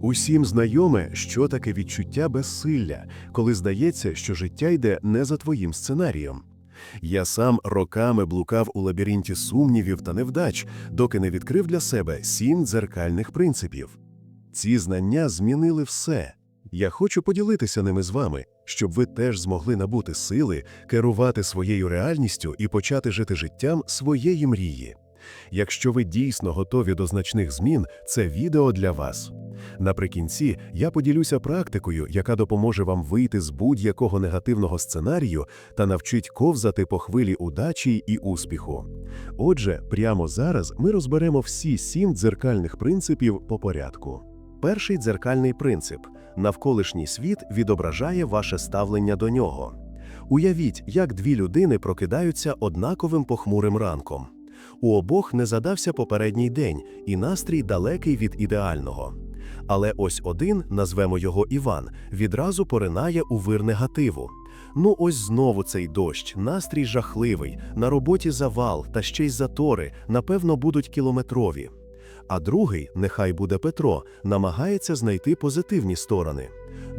Усім знайоме, що таке відчуття безсилля, коли здається, що життя йде не за твоїм сценарієм. Я сам роками блукав у лабіринті сумнівів та невдач, доки не відкрив для себе сім дзеркальних принципів. Ці знання змінили все. Я хочу поділитися ними з вами, щоб ви теж змогли набути сили, керувати своєю реальністю і почати жити життям своєї мрії. Якщо ви дійсно готові до значних змін, це відео для вас. Наприкінці я поділюся практикою, яка допоможе вам вийти з будь-якого негативного сценарію та навчить ковзати по хвилі удачі і успіху. Отже, прямо зараз ми розберемо всі сім дзеркальних принципів по порядку. Перший дзеркальний принцип навколишній світ відображає ваше ставлення до нього. Уявіть, як дві людини прокидаються однаковим похмурим ранком. У обох не задався попередній день, і настрій далекий від ідеального. Але ось один, назвемо його Іван, відразу поринає у вир негативу. Ну, ось знову цей дощ, настрій жахливий, на роботі завал та ще й затори, напевно, будуть кілометрові. А другий, нехай буде Петро, намагається знайти позитивні сторони.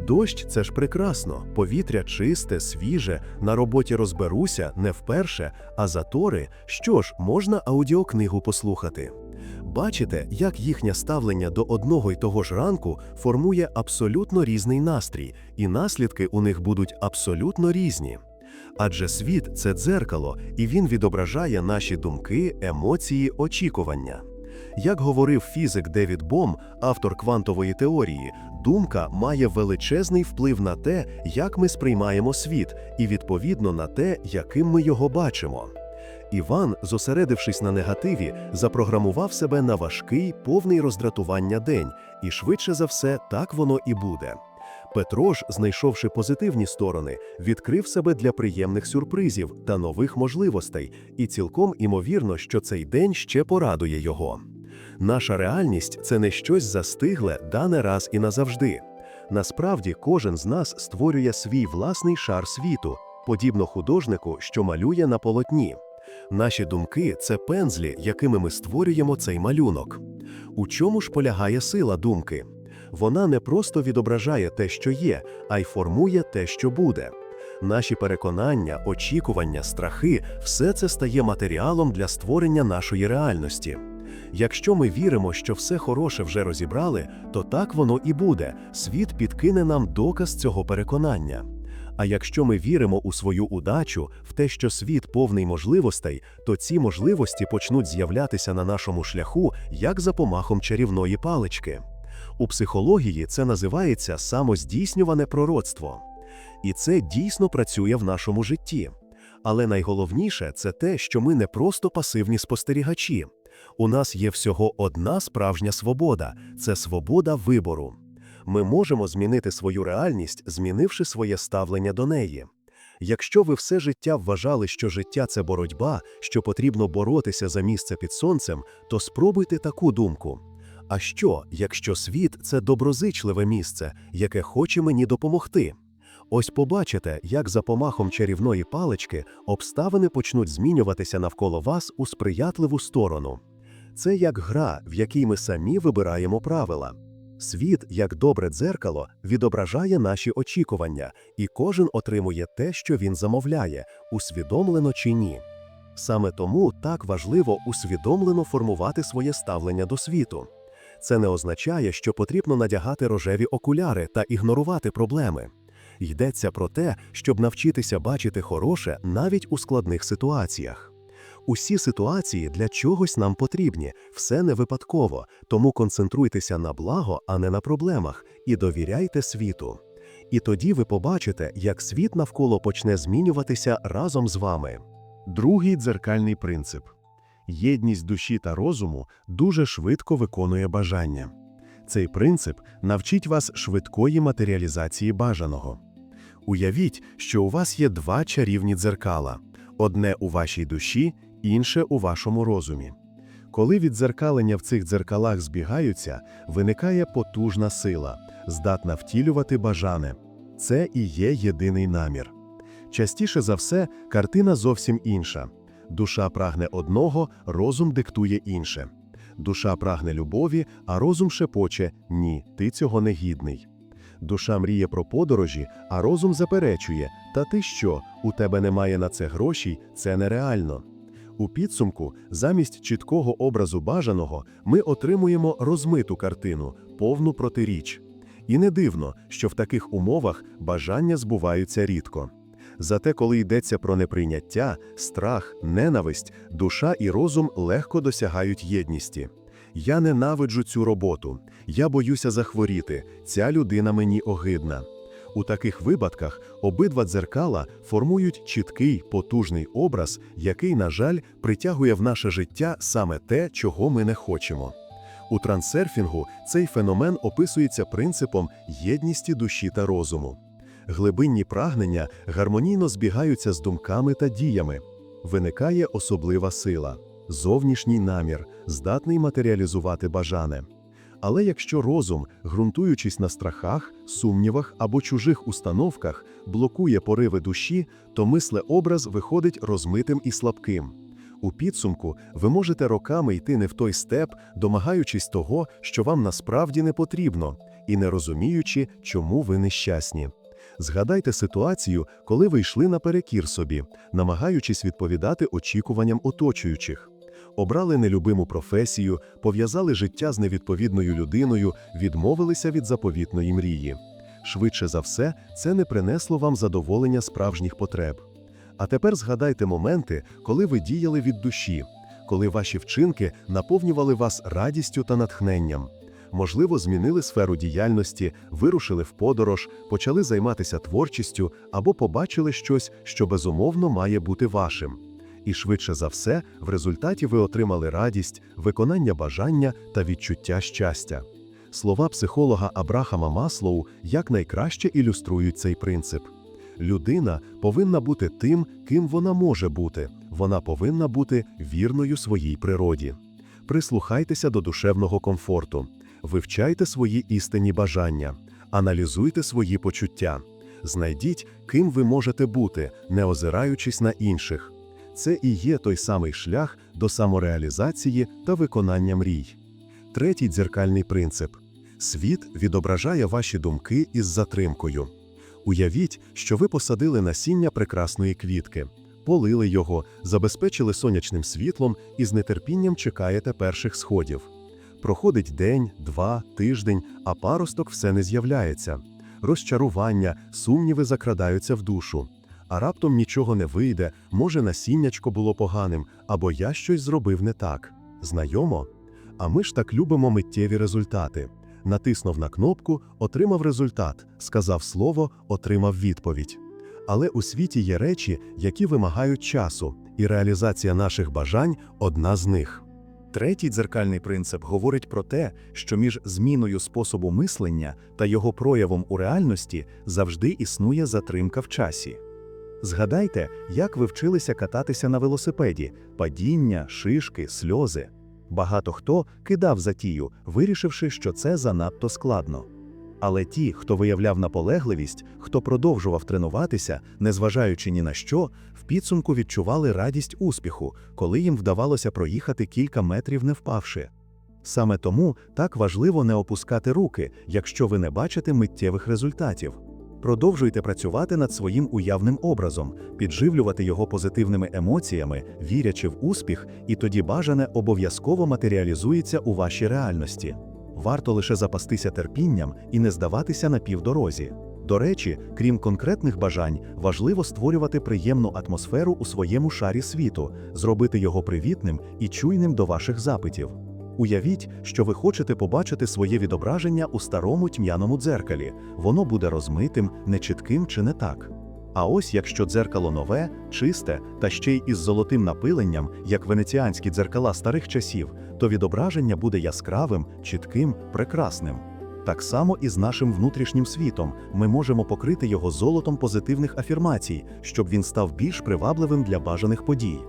Дощ це ж прекрасно, повітря чисте, свіже, на роботі розберуся не вперше, а затори, що ж, можна аудіокнигу послухати. Бачите, як їхнє ставлення до одного й того ж ранку формує абсолютно різний настрій, і наслідки у них будуть абсолютно різні. Адже світ це дзеркало, і він відображає наші думки, емоції, очікування. Як говорив фізик Девід Бом, автор квантової теорії, думка має величезний вплив на те, як ми сприймаємо світ, і відповідно на те, яким ми його бачимо. Іван, зосередившись на негативі, запрограмував себе на важкий, повний роздратування день, і швидше за все так воно і буде. Петро ж, знайшовши позитивні сторони, відкрив себе для приємних сюрпризів та нових можливостей, і цілком імовірно, що цей день ще порадує його. Наша реальність це не щось застигле, дане раз і назавжди. Насправді, кожен з нас створює свій власний шар світу, подібно художнику, що малює на полотні. Наші думки це пензлі, якими ми створюємо цей малюнок. У чому ж полягає сила думки? Вона не просто відображає те, що є, а й формує те, що буде. Наші переконання, очікування, страхи все це стає матеріалом для створення нашої реальності. Якщо ми віримо, що все хороше вже розібрали, то так воно і буде. Світ підкине нам доказ цього переконання. А якщо ми віримо у свою удачу, в те, що світ повний можливостей, то ці можливості почнуть з'являтися на нашому шляху як за помахом чарівної палички. У психології це називається самоздійснюване пророцтво. І це дійсно працює в нашому житті. Але найголовніше це те, що ми не просто пасивні спостерігачі. У нас є всього одна справжня свобода це свобода вибору. Ми можемо змінити свою реальність, змінивши своє ставлення до неї. Якщо ви все життя вважали, що життя це боротьба, що потрібно боротися за місце під сонцем, то спробуйте таку думку. А що, якщо світ це доброзичливе місце, яке хоче мені допомогти? Ось побачите, як за помахом чарівної палички обставини почнуть змінюватися навколо вас у сприятливу сторону. Це як гра, в якій ми самі вибираємо правила. Світ, як добре дзеркало, відображає наші очікування, і кожен отримує те, що він замовляє, усвідомлено чи ні. Саме тому так важливо усвідомлено формувати своє ставлення до світу. Це не означає, що потрібно надягати рожеві окуляри та ігнорувати проблеми. Йдеться про те, щоб навчитися бачити хороше навіть у складних ситуаціях. Усі ситуації для чогось нам потрібні, все не випадково, тому концентруйтеся на благо, а не на проблемах, і довіряйте світу. І тоді ви побачите, як світ навколо почне змінюватися разом з вами. Другий дзеркальний принцип єдність душі та розуму дуже швидко виконує бажання. Цей принцип навчить вас швидкої матеріалізації бажаного. Уявіть, що у вас є два чарівні дзеркала: одне у вашій душі, інше у вашому розумі. Коли віддзеркалення в цих дзеркалах збігаються, виникає потужна сила, здатна втілювати бажане. Це і є єдиний намір. Частіше за все, картина зовсім інша. Душа прагне одного, розум диктує інше. Душа прагне любові, а розум шепоче ні, ти цього не гідний. Душа мріє про подорожі, а розум заперечує Та ти що, у тебе немає на це грошей, це нереально. У підсумку, замість чіткого образу бажаного, ми отримуємо розмиту картину, повну протиріч. І не дивно, що в таких умовах бажання збуваються рідко. Зате, коли йдеться про неприйняття, страх, ненависть, душа і розум легко досягають єдності. Я ненавиджу цю роботу, я боюся захворіти, ця людина мені огидна. У таких випадках обидва дзеркала формують чіткий, потужний образ, який, на жаль, притягує в наше життя саме те, чого ми не хочемо. У трансерфінгу цей феномен описується принципом єдності душі та розуму. Глибинні прагнення гармонійно збігаються з думками та діями. Виникає особлива сила, зовнішній намір, здатний матеріалізувати бажане. Але якщо розум, ґрунтуючись на страхах, сумнівах або чужих установках, блокує пориви душі, то мислеобраз виходить розмитим і слабким. У підсумку ви можете роками йти не в той степ, домагаючись того, що вам насправді не потрібно, і не розуміючи, чому ви нещасні. Згадайте ситуацію, коли ви йшли наперекір собі, намагаючись відповідати очікуванням оточуючих. Обрали нелюбиму професію, пов'язали життя з невідповідною людиною, відмовилися від заповітної мрії. Швидше за все, це не принесло вам задоволення справжніх потреб. А тепер згадайте моменти, коли ви діяли від душі, коли ваші вчинки наповнювали вас радістю та натхненням. Можливо, змінили сферу діяльності, вирушили в подорож, почали займатися творчістю або побачили щось, що безумовно має бути вашим. І швидше за все, в результаті ви отримали радість, виконання бажання та відчуття щастя. Слова психолога Абрахама Маслоу якнайкраще ілюструють цей принцип. Людина повинна бути тим, ким вона може бути. Вона повинна бути вірною своїй природі. Прислухайтеся до душевного комфорту, вивчайте свої істинні бажання, аналізуйте свої почуття, знайдіть, ким ви можете бути, не озираючись на інших. Це і є той самий шлях до самореалізації та виконання мрій. Третій дзеркальний принцип світ відображає ваші думки із затримкою. Уявіть, що ви посадили насіння прекрасної квітки, полили його, забезпечили сонячним світлом і з нетерпінням чекаєте перших сходів. Проходить день, два, тиждень, а паросток все не з'являється. Розчарування, сумніви закрадаються в душу. А раптом нічого не вийде, може, насіннячко було поганим, або я щось зробив не так. Знайомо? А ми ж так любимо миттєві результати. Натиснув на кнопку, отримав результат, сказав слово, отримав відповідь. Але у світі є речі, які вимагають часу, і реалізація наших бажань одна з них. Третій дзеркальний принцип говорить про те, що між зміною способу мислення та його проявом у реальності завжди існує затримка в часі. Згадайте, як ви вчилися кататися на велосипеді, падіння, шишки, сльози. Багато хто кидав затію, вирішивши, що це занадто складно. Але ті, хто виявляв наполегливість, хто продовжував тренуватися, незважаючи ні на що, в підсумку відчували радість успіху, коли їм вдавалося проїхати кілька метрів не впавши. Саме тому так важливо не опускати руки, якщо ви не бачите миттєвих результатів. Продовжуйте працювати над своїм уявним образом, підживлювати його позитивними емоціями, вірячи в успіх, і тоді бажане обов'язково матеріалізується у вашій реальності. Варто лише запастися терпінням і не здаватися на півдорозі. До речі, крім конкретних бажань, важливо створювати приємну атмосферу у своєму шарі світу, зробити його привітним і чуйним до ваших запитів. Уявіть, що ви хочете побачити своє відображення у старому тьмяному дзеркалі. Воно буде розмитим, нечітким чи не так. А ось якщо дзеркало нове, чисте та ще й із золотим напиленням, як венеціанські дзеркала старих часів, то відображення буде яскравим, чітким, прекрасним. Так само і з нашим внутрішнім світом ми можемо покрити його золотом позитивних афірмацій, щоб він став більш привабливим для бажаних подій.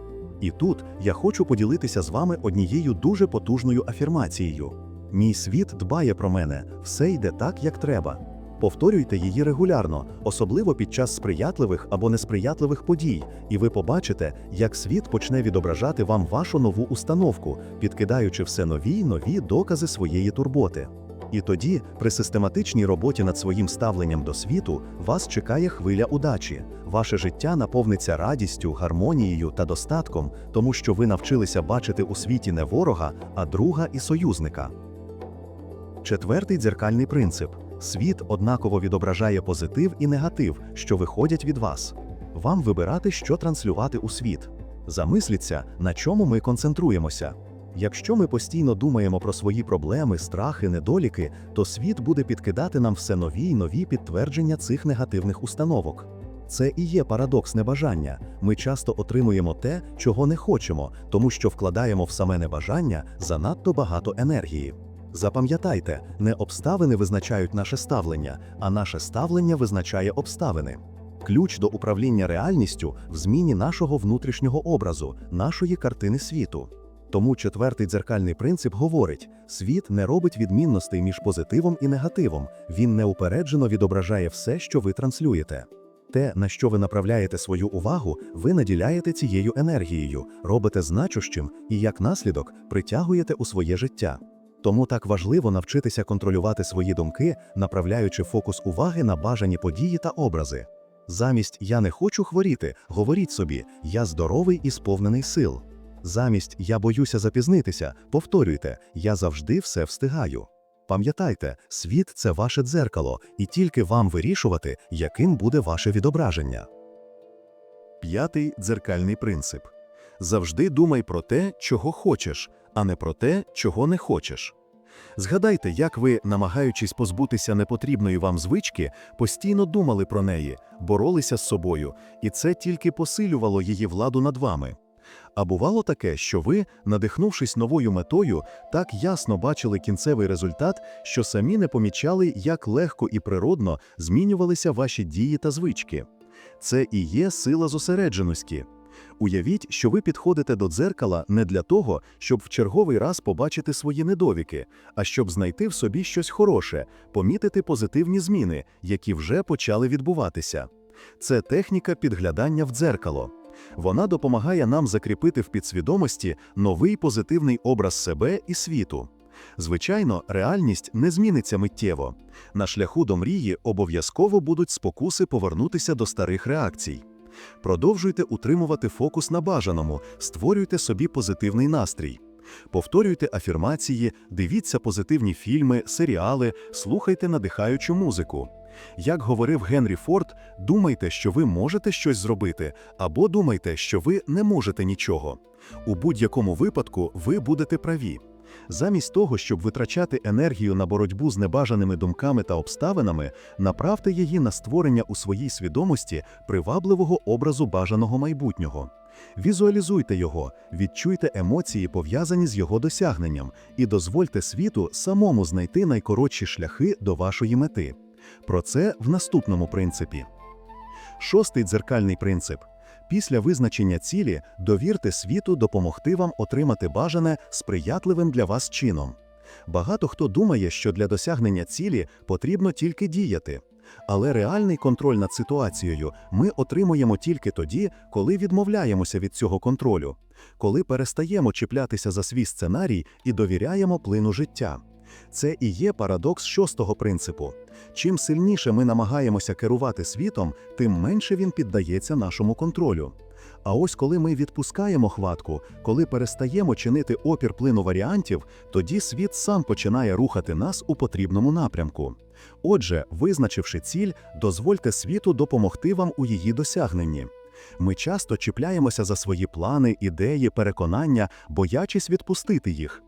І тут я хочу поділитися з вами однією дуже потужною афірмацією. Мій світ дбає про мене, все йде так, як треба. Повторюйте її регулярно, особливо під час сприятливих або несприятливих подій, і ви побачите, як світ почне відображати вам вашу нову установку, підкидаючи все нові й нові докази своєї турботи. І тоді, при систематичній роботі над своїм ставленням до світу, вас чекає хвиля удачі. Ваше життя наповниться радістю, гармонією та достатком, тому що ви навчилися бачити у світі не ворога, а друга і союзника. Четвертий дзеркальний принцип: світ однаково відображає позитив і негатив, що виходять від вас. Вам вибирати, що транслювати у світ. Замисліться, на чому ми концентруємося. Якщо ми постійно думаємо про свої проблеми, страхи, недоліки, то світ буде підкидати нам все нові й нові підтвердження цих негативних установок. Це і є парадокс небажання. Ми часто отримуємо те, чого не хочемо, тому що вкладаємо в саме небажання занадто багато енергії. Запам'ятайте, не обставини визначають наше ставлення, а наше ставлення визначає обставини. Ключ до управління реальністю в зміні нашого внутрішнього образу, нашої картини світу. Тому четвертий дзеркальний принцип говорить: світ не робить відмінностей між позитивом і негативом, він неупереджено відображає все, що ви транслюєте. Те, на що ви направляєте свою увагу, ви наділяєте цією енергією, робите значущим і, як наслідок, притягуєте у своє життя. Тому так важливо навчитися контролювати свої думки, направляючи фокус уваги на бажані події та образи. Замість я не хочу хворіти, говоріть собі, я здоровий і сповнений сил. Замість я боюся запізнитися, повторюйте, я завжди все встигаю. Пам'ятайте, світ це ваше дзеркало, і тільки вам вирішувати, яким буде ваше відображення. П'ятий дзеркальний принцип. Завжди думай про те, чого хочеш, а не про те, чого не хочеш. Згадайте, як ви, намагаючись позбутися непотрібної вам звички, постійно думали про неї, боролися з собою, і це тільки посилювало її владу над вами. А бувало таке, що ви, надихнувшись новою метою, так ясно бачили кінцевий результат, що самі не помічали, як легко і природно змінювалися ваші дії та звички. Це і є сила зосередженості. Уявіть, що ви підходите до дзеркала не для того, щоб в черговий раз побачити свої недовіки, а щоб знайти в собі щось хороше, помітити позитивні зміни, які вже почали відбуватися. Це техніка підглядання в дзеркало. Вона допомагає нам закріпити в підсвідомості новий позитивний образ себе і світу. Звичайно, реальність не зміниться миттєво. На шляху до мрії обов'язково будуть спокуси повернутися до старих реакцій. Продовжуйте утримувати фокус на бажаному, створюйте собі позитивний настрій. Повторюйте афірмації, дивіться позитивні фільми, серіали, слухайте надихаючу музику. Як говорив Генрі Форд, думайте, що ви можете щось зробити, або думайте, що ви не можете нічого. У будь-якому випадку ви будете праві. Замість того, щоб витрачати енергію на боротьбу з небажаними думками та обставинами, направте її на створення у своїй свідомості привабливого образу бажаного майбутнього. Візуалізуйте його, відчуйте емоції, пов'язані з його досягненням, і дозвольте світу самому знайти найкоротші шляхи до вашої мети. Про це в наступному принципі. Шостий дзеркальний принцип. Після визначення цілі довірте світу допомогти вам отримати бажане сприятливим для вас чином. Багато хто думає, що для досягнення цілі потрібно тільки діяти. Але реальний контроль над ситуацією ми отримуємо тільки тоді, коли відмовляємося від цього контролю, коли перестаємо чіплятися за свій сценарій і довіряємо плину життя. Це і є парадокс шостого принципу. Чим сильніше ми намагаємося керувати світом, тим менше він піддається нашому контролю. А ось коли ми відпускаємо хватку, коли перестаємо чинити опір плину варіантів, тоді світ сам починає рухати нас у потрібному напрямку. Отже, визначивши ціль, дозвольте світу допомогти вам у її досягненні. Ми часто чіпляємося за свої плани, ідеї, переконання, боячись відпустити їх.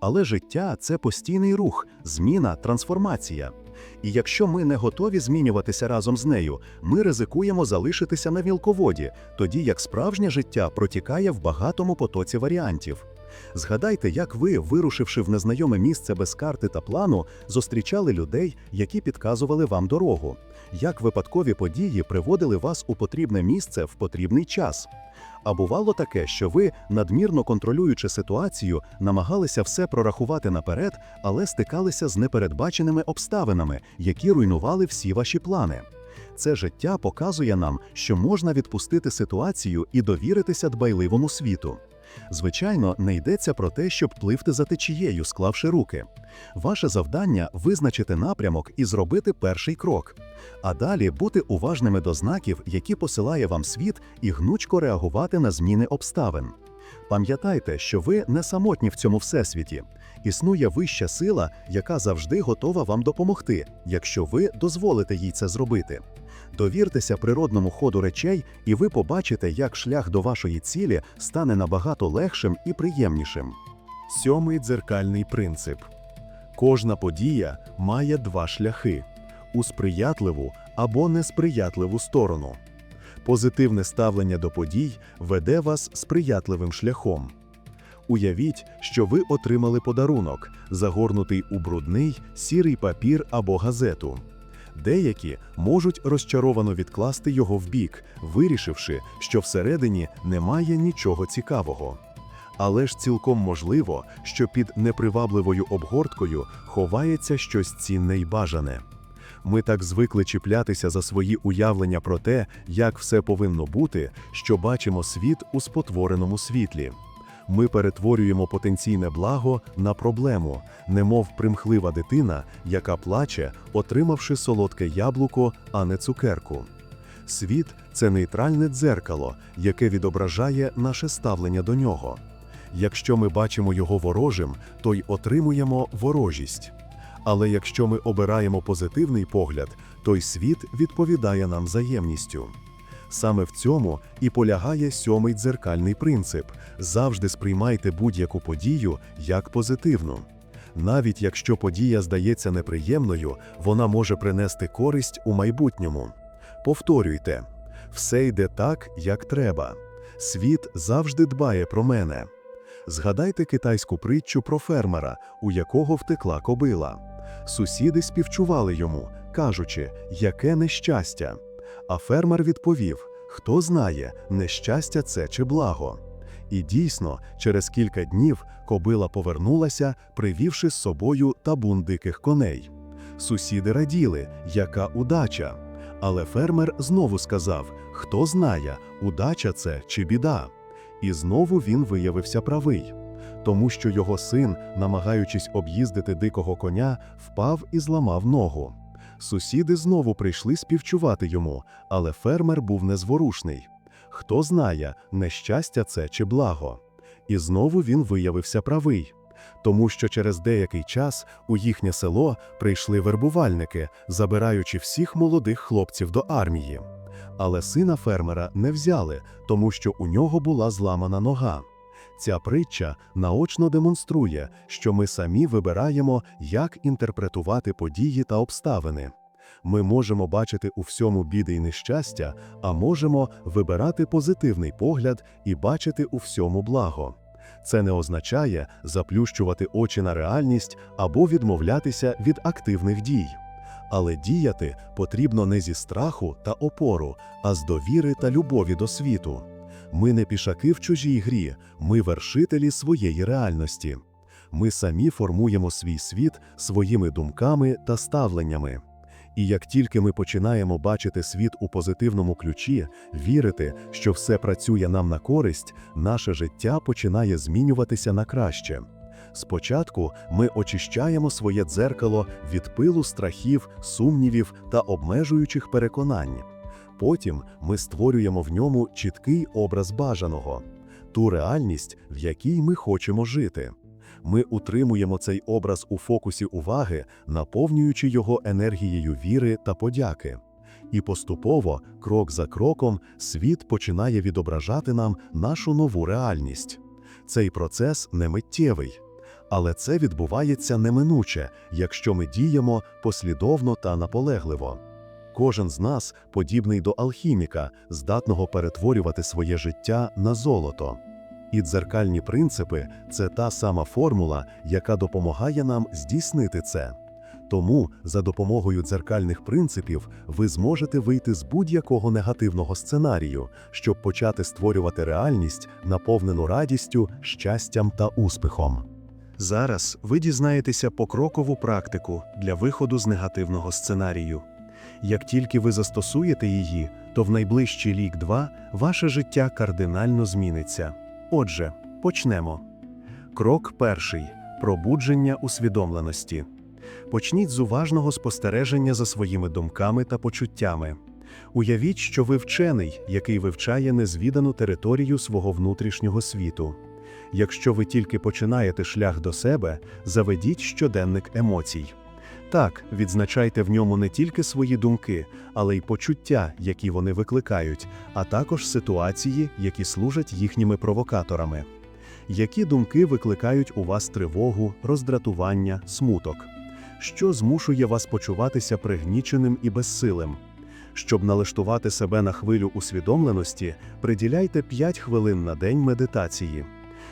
Але життя це постійний рух, зміна, трансформація. І якщо ми не готові змінюватися разом з нею, ми ризикуємо залишитися на мілководі, тоді як справжнє життя протікає в багатому потоці варіантів. Згадайте, як ви, вирушивши в незнайоме місце без карти та плану, зустрічали людей, які підказували вам дорогу, як випадкові події приводили вас у потрібне місце в потрібний час. А бувало таке, що ви, надмірно контролюючи ситуацію, намагалися все прорахувати наперед, але стикалися з непередбаченими обставинами, які руйнували всі ваші плани. Це життя показує нам, що можна відпустити ситуацію і довіритися дбайливому світу. Звичайно, не йдеться про те, щоб пливти за течією, склавши руки. Ваше завдання визначити напрямок і зробити перший крок, а далі бути уважними до знаків, які посилає вам світ, і гнучко реагувати на зміни обставин. Пам'ятайте, що ви не самотні в цьому всесвіті. Існує вища сила, яка завжди готова вам допомогти, якщо ви дозволите їй це зробити. Довіртеся природному ходу речей, і ви побачите, як шлях до вашої цілі стане набагато легшим і приємнішим. Сьомий дзеркальний принцип. Кожна подія має два шляхи у сприятливу або несприятливу сторону. Позитивне ставлення до подій веде вас сприятливим шляхом. Уявіть, що ви отримали подарунок, загорнутий у брудний, сірий папір або газету. Деякі можуть розчаровано відкласти його вбік, вирішивши, що всередині немає нічого цікавого. Але ж цілком можливо, що під непривабливою обгорткою ховається щось цінне й бажане. Ми так звикли чіплятися за свої уявлення про те, як все повинно бути, що бачимо світ у спотвореному світлі. Ми перетворюємо потенційне благо на проблему, немов примхлива дитина, яка плаче, отримавши солодке яблуко, а не цукерку. Світ це нейтральне дзеркало, яке відображає наше ставлення до нього. Якщо ми бачимо його ворожим, то й отримуємо ворожість. Але якщо ми обираємо позитивний погляд, то й світ відповідає нам взаємністю. Саме в цьому і полягає сьомий дзеркальний принцип завжди сприймайте будь-яку подію як позитивну. Навіть якщо подія здається неприємною, вона може принести користь у майбутньому. Повторюйте все йде так, як треба. Світ завжди дбає про мене. Згадайте китайську притчу про фермера, у якого втекла кобила. Сусіди співчували йому, кажучи, яке нещастя. А фермер відповів: Хто знає, нещастя це чи благо. І дійсно, через кілька днів кобила повернулася, привівши з собою табун диких коней. Сусіди раділи, яка удача. Але фермер знову сказав: Хто знає, удача це чи біда. І знову він виявився правий, тому що його син, намагаючись об'їздити дикого коня, впав і зламав ногу. Сусіди знову прийшли співчувати йому, але фермер був незворушний. Хто знає, нещастя це чи благо. І знову він виявився правий, тому що через деякий час у їхнє село прийшли вербувальники, забираючи всіх молодих хлопців до армії. Але сина фермера не взяли, тому що у нього була зламана нога. Ця притча наочно демонструє, що ми самі вибираємо, як інтерпретувати події та обставини. Ми можемо бачити у всьому біди й нещастя, а можемо вибирати позитивний погляд і бачити у всьому благо. Це не означає заплющувати очі на реальність або відмовлятися від активних дій. Але діяти потрібно не зі страху та опору, а з довіри та любові до світу. Ми не пішаки в чужій грі, ми вершителі своєї реальності. Ми самі формуємо свій світ своїми думками та ставленнями. І як тільки ми починаємо бачити світ у позитивному ключі, вірити, що все працює нам на користь, наше життя починає змінюватися на краще. Спочатку ми очищаємо своє дзеркало від пилу страхів, сумнівів та обмежуючих переконань. Потім ми створюємо в ньому чіткий образ бажаного, ту реальність, в якій ми хочемо жити. Ми утримуємо цей образ у фокусі уваги, наповнюючи його енергією віри та подяки. І поступово, крок за кроком, світ починає відображати нам нашу нову реальність. Цей процес не миттєвий, але це відбувається неминуче, якщо ми діємо послідовно та наполегливо. Кожен з нас подібний до алхіміка, здатного перетворювати своє життя на золото. І дзеркальні принципи це та сама формула, яка допомагає нам здійснити це. Тому за допомогою дзеркальних принципів ви зможете вийти з будь-якого негативного сценарію, щоб почати створювати реальність, наповнену радістю, щастям та успіхом. Зараз ви дізнаєтеся покрокову практику для виходу з негативного сценарію. Як тільки ви застосуєте її, то в найближчий рік-два ваше життя кардинально зміниться. Отже, почнемо. Крок перший пробудження усвідомленості. Почніть з уважного спостереження за своїми думками та почуттями. Уявіть, що ви вчений, який вивчає незвідану територію свого внутрішнього світу. Якщо ви тільки починаєте шлях до себе, заведіть щоденник емоцій. Так, відзначайте в ньому не тільки свої думки, але й почуття, які вони викликають, а також ситуації, які служать їхніми провокаторами. Які думки викликають у вас тривогу, роздратування, смуток? Що змушує вас почуватися пригніченим і безсилим? Щоб налаштувати себе на хвилю усвідомленості, приділяйте 5 хвилин на день медитації.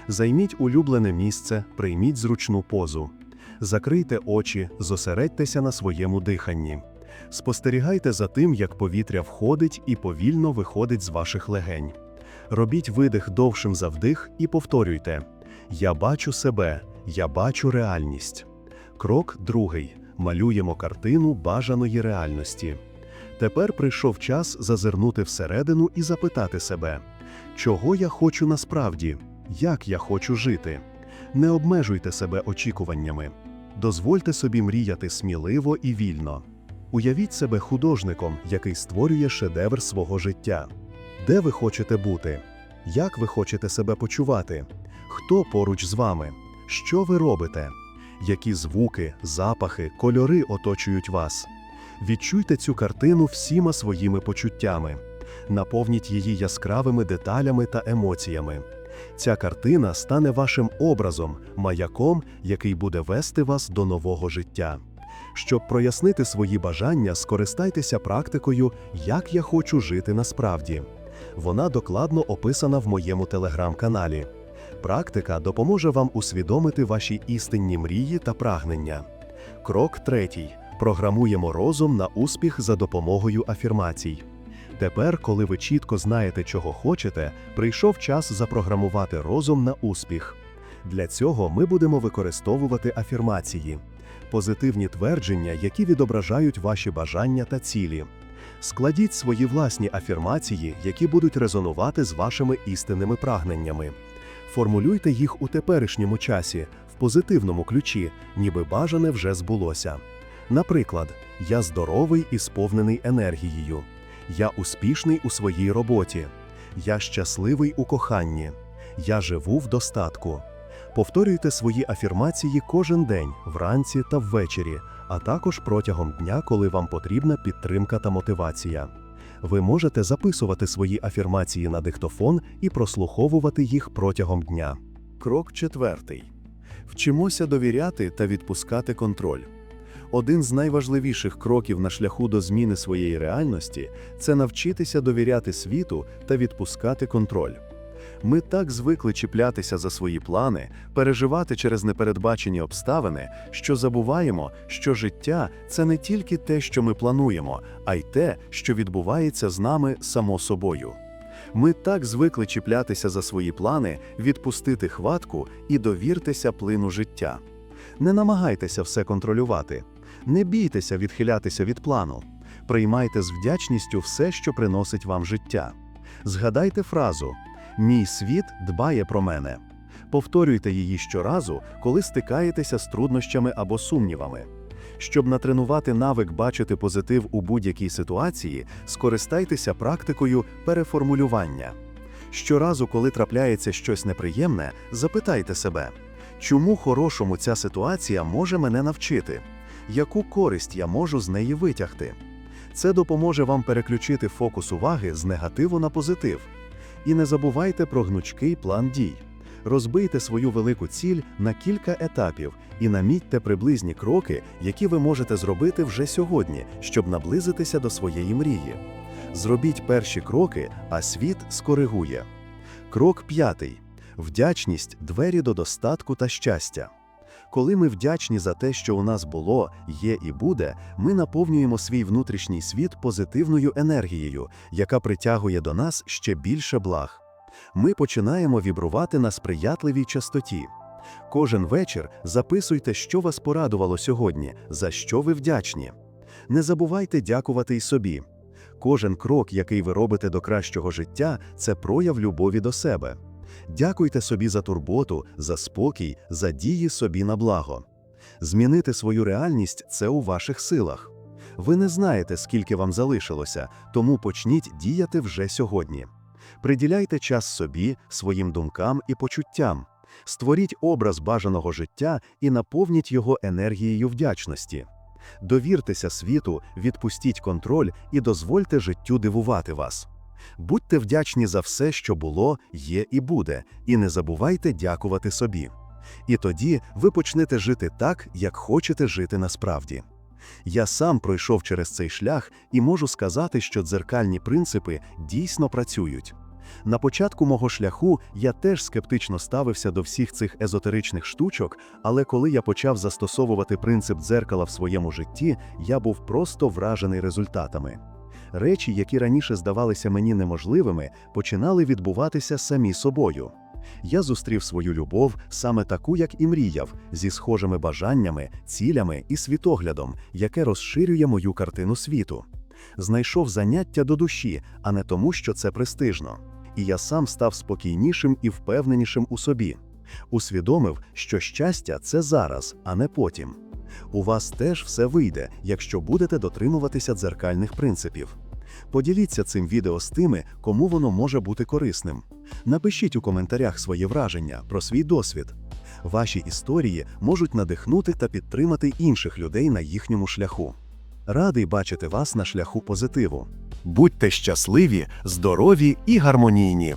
Займіть улюблене місце, прийміть зручну позу. Закрийте очі, зосередьтеся на своєму диханні. Спостерігайте за тим, як повітря входить і повільно виходить з ваших легень. Робіть видих довшим за вдих і повторюйте: Я бачу себе, я бачу реальність. Крок другий. Малюємо картину бажаної реальності. Тепер прийшов час зазирнути всередину і запитати себе, чого я хочу насправді, як я хочу жити. Не обмежуйте себе очікуваннями. Дозвольте собі мріяти сміливо і вільно. Уявіть себе художником, який створює шедевр свого життя. Де ви хочете бути? Як ви хочете себе почувати? Хто поруч з вами? Що ви робите? Які звуки, запахи, кольори оточують вас? Відчуйте цю картину всіма своїми почуттями, наповніть її яскравими деталями та емоціями. Ця картина стане вашим образом, маяком, який буде вести вас до нового життя. Щоб прояснити свої бажання, скористайтеся практикою Як я хочу жити насправді. Вона докладно описана в моєму телеграм-каналі. Практика допоможе вам усвідомити ваші істинні мрії та прагнення. Крок третій. Програмуємо розум на успіх за допомогою афірмацій. Тепер, коли ви чітко знаєте, чого хочете, прийшов час запрограмувати розум на успіх. Для цього ми будемо використовувати афірмації, позитивні твердження, які відображають ваші бажання та цілі. Складіть свої власні афірмації, які будуть резонувати з вашими істинними прагненнями. Формулюйте їх у теперішньому часі, в позитивному ключі, ніби бажане вже збулося. Наприклад, я здоровий і сповнений енергією. Я успішний у своїй роботі. Я щасливий у коханні. Я живу в достатку. Повторюйте свої афірмації кожен день, вранці та ввечері, а також протягом дня, коли вам потрібна підтримка та мотивація. Ви можете записувати свої афірмації на диктофон і прослуховувати їх протягом дня. Крок четвертий. Вчимося довіряти та відпускати контроль. Один з найважливіших кроків на шляху до зміни своєї реальності це навчитися довіряти світу та відпускати контроль. Ми так звикли чіплятися за свої плани, переживати через непередбачені обставини, що забуваємо, що життя це не тільки те, що ми плануємо, а й те, що відбувається з нами само собою. Ми так звикли чіплятися за свої плани, відпустити хватку і довіртеся плину життя. Не намагайтеся все контролювати. Не бійтеся відхилятися від плану. Приймайте з вдячністю все, що приносить вам життя. Згадайте фразу Мій світ дбає про мене. Повторюйте її щоразу, коли стикаєтеся з труднощами або сумнівами. Щоб натренувати навик бачити позитив у будь-якій ситуації, скористайтеся практикою переформулювання. Щоразу, коли трапляється щось неприємне, запитайте себе, чому хорошому ця ситуація може мене навчити? Яку користь я можу з неї витягти? Це допоможе вам переключити фокус уваги з негативу на позитив. І не забувайте про гнучкий план дій. Розбийте свою велику ціль на кілька етапів і намітьте приблизні кроки, які ви можете зробити вже сьогодні, щоб наблизитися до своєї мрії. Зробіть перші кроки, а світ скоригує. Крок п'ятий. Вдячність двері до достатку та щастя. Коли ми вдячні за те, що у нас було, є і буде, ми наповнюємо свій внутрішній світ позитивною енергією, яка притягує до нас ще більше благ. Ми починаємо вібрувати на сприятливій частоті. Кожен вечір записуйте, що вас порадувало сьогодні, за що ви вдячні. Не забувайте дякувати й собі. Кожен крок, який ви робите до кращого життя, це прояв любові до себе. Дякуйте собі за турботу, за спокій, за дії собі на благо. Змінити свою реальність це у ваших силах. Ви не знаєте, скільки вам залишилося, тому почніть діяти вже сьогодні. Приділяйте час собі, своїм думкам і почуттям. Створіть образ бажаного життя і наповніть його енергією вдячності. Довіртеся світу, відпустіть контроль і дозвольте життю дивувати вас. Будьте вдячні за все, що було, є і буде, і не забувайте дякувати собі. І тоді ви почнете жити так, як хочете жити насправді. Я сам пройшов через цей шлях і можу сказати, що дзеркальні принципи дійсно працюють. На початку мого шляху я теж скептично ставився до всіх цих езотеричних штучок, але коли я почав застосовувати принцип дзеркала в своєму житті, я був просто вражений результатами. Речі, які раніше здавалися мені неможливими, починали відбуватися самі собою. Я зустрів свою любов саме таку, як і мріяв, зі схожими бажаннями, цілями і світоглядом, яке розширює мою картину світу. Знайшов заняття до душі, а не тому, що це престижно. І я сам став спокійнішим і впевненішим у собі. Усвідомив, що щастя це зараз, а не потім. У вас теж все вийде, якщо будете дотримуватися дзеркальних принципів. Поділіться цим відео з тими, кому воно може бути корисним. Напишіть у коментарях свої враження про свій досвід. Ваші історії можуть надихнути та підтримати інших людей на їхньому шляху. Радий бачити вас на шляху позитиву. Будьте щасливі, здорові і гармонійні!